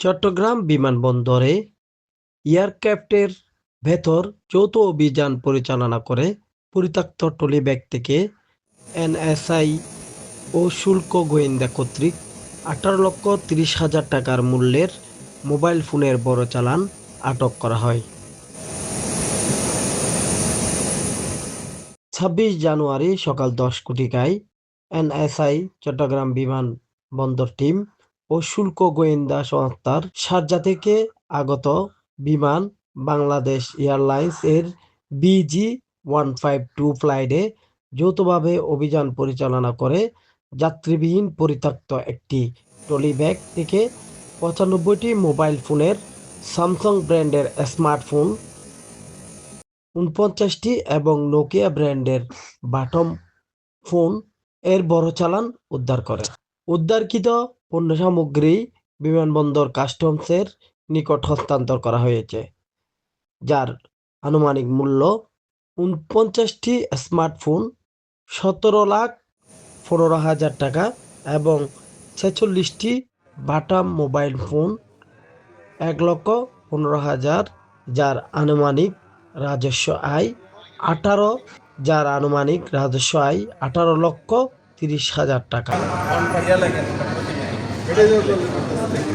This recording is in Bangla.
চট্টগ্রাম বিমানবন্দরে এয়ারক্রাফটের ভেতর যৌথ অভিযান পরিচালনা করে পরিত্যক্ত ট্রলি ব্যাগ থেকে এনএসআই ও শুল্ক গোয়েন্দা কর্তৃক আঠারো লক্ষ তিরিশ হাজার টাকার মূল্যের মোবাইল ফোনের বড় চালান আটক করা হয়। ছাব্বিশ জানুয়ারি সকাল দশ কোটিকায় এনএসআই চট্টগ্রাম বিমান বন্দর টিম ও শুল্ক গোয়েন্দা সংস্থার শারজা থেকে আগত বিমান বাংলাদেশ এয়ারলাইন্স এর বিজি ওয়ান ফাইভ টু ফ্লাইটে যৌথভাবে অভিযান পরিচালনা করে যাত্রীবিহীন পরিত্যক্ত একটি ট্রলি ব্যাগ থেকে পঁচানব্বইটি মোবাইল ফোনের স্যামসাং ব্র্যান্ডের স্মার্টফোন উনপঞ্চাশটি এবং নোকিয়া ব্র্যান্ডের বাটম ফোন এর বড় চালান উদ্ধার করে। উদ্ধারকৃত পণ্য সামগ্রী বিমানবন্দর কাস্টমসের নিকট হস্তান্তর করা হয়েছে, যার আনুমানিক মূল্য উনপঞ্চাশটি স্মার্টফোন, সতেরো লাখ পনেরো হাজার টাকা এবং ছেচল্লিশটি বাটাম মোবাইল ফোন, এক লক্ষ পনেরো হাজার, যার আনুমানিক রাজস্ব আয় আঠারো, যার আনুমানিক রাজস্ব আয় আঠারো লক্ষ তিরিশ হাজার টাকা। Gracias.